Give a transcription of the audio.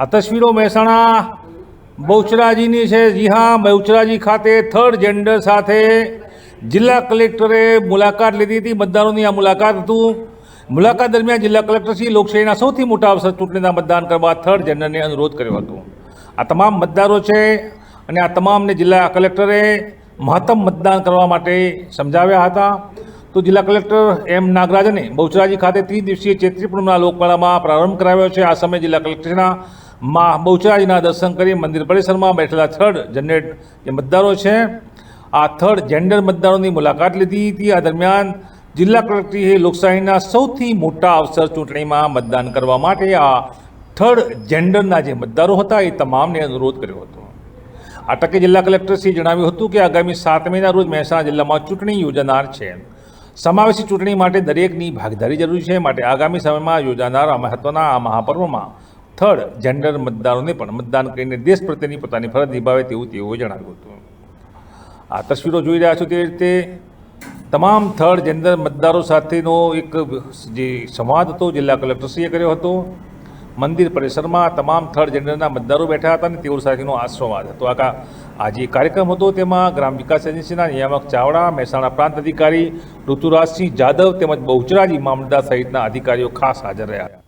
આ તસવીરો મહેસાણા બહુચરાજીની છે. જી હા, બહુચરાજી ખાતે થર્ડ જેન્ડર સાથે જિલ્લા કલેક્ટરે મુલાકાત લીધી હતી. મતદારોની આ મુલાકાત હતું. મુલાકાત દરમિયાન જિલ્લા કલેક્ટરશ્રી લોકશાહીના સૌથી મોટા અવસર ચૂંટણીના મતદાન કરવા થર્ડ જેન્ડરને અનુરોધ કર્યો હતો. આ તમામ મતદારો છે અને આ તમામને જિલ્લા કલેક્ટરે મહત્તમ મતદાન કરવા માટે સમજાવ્યા હતા. તો જિલ્લા કલેક્ટર એમ નાગરાજને બહુચરાજી ખાતે ત્રિદિવસીય ચૈત્રી પૂર્ણિમાના લોકમેળામાં પ્રારંભ કરાવ્યો છે. આ સમયે જિલ્લા કલેક્ટરના માં બહુચરાજીના દર્શન કરી મંદિર પરિસરમાં બેઠેલા થર્ડ જનરેટ જે મતદારો છે, આ થર્ડ જેન્ડર મતદારોની મુલાકાત લીધી હતી. આ દરમિયાન જિલ્લા કલેક્ટરે લોકશાહીના સૌથી મોટા અવસર ચૂંટણીમાં મતદાન કરવા માટે આ થર્ડ જેન્ડરના જે મતદારો હતા એ તમામને અનુરોધ કર્યો હતો. આ તકે જિલ્લા કલેક્ટરશ્રીએ જણાવ્યું હતું કે આગામી સાત મહિના રોજ મહેસાણા જિલ્લામાં ચૂંટણી યોજાનાર છે. સમાવેશી ચૂંટણી માટે દરેકની ભાગીદારી જરૂરી છે. માટે આગામી સમયમાં યોજાનાર મહત્વના આ મહાપર્વમાં થર્ડ જેન્ડર મતદારોને પણ મતદાન કરીને દેશ પ્રત્યેની પોતાની ફરજ નિભાવે તેવું તેઓએ જણાવ્યું હતું. આ તસવીરો જોઈ રહ્યા છો તે રીતે તમામ થર્ડ જેન્ડર મતદારો સાથેનો એક જે સંવાદ હતો, જિલ્લા કલેક્ટરશ્રીએ કર્યો હતો. મંદિર પરિસરમાં તમામ થર્ડ જેન્ડરના મતદારો બેઠા હતા અને તેઓ સાથેનો આ હતો. આ આ જે કાર્યક્રમ હતો તેમાં ગ્રામ વિકાસ એજન્સીના નિયામક ચાવડા, મહેસાણા પ્રાંત અધિકારી ઋતુરાજસિંહ જાદવ તેમજ બહુચરાજી મામલતદાર સહિતના અધિકારીઓ ખાસ હાજર રહ્યા.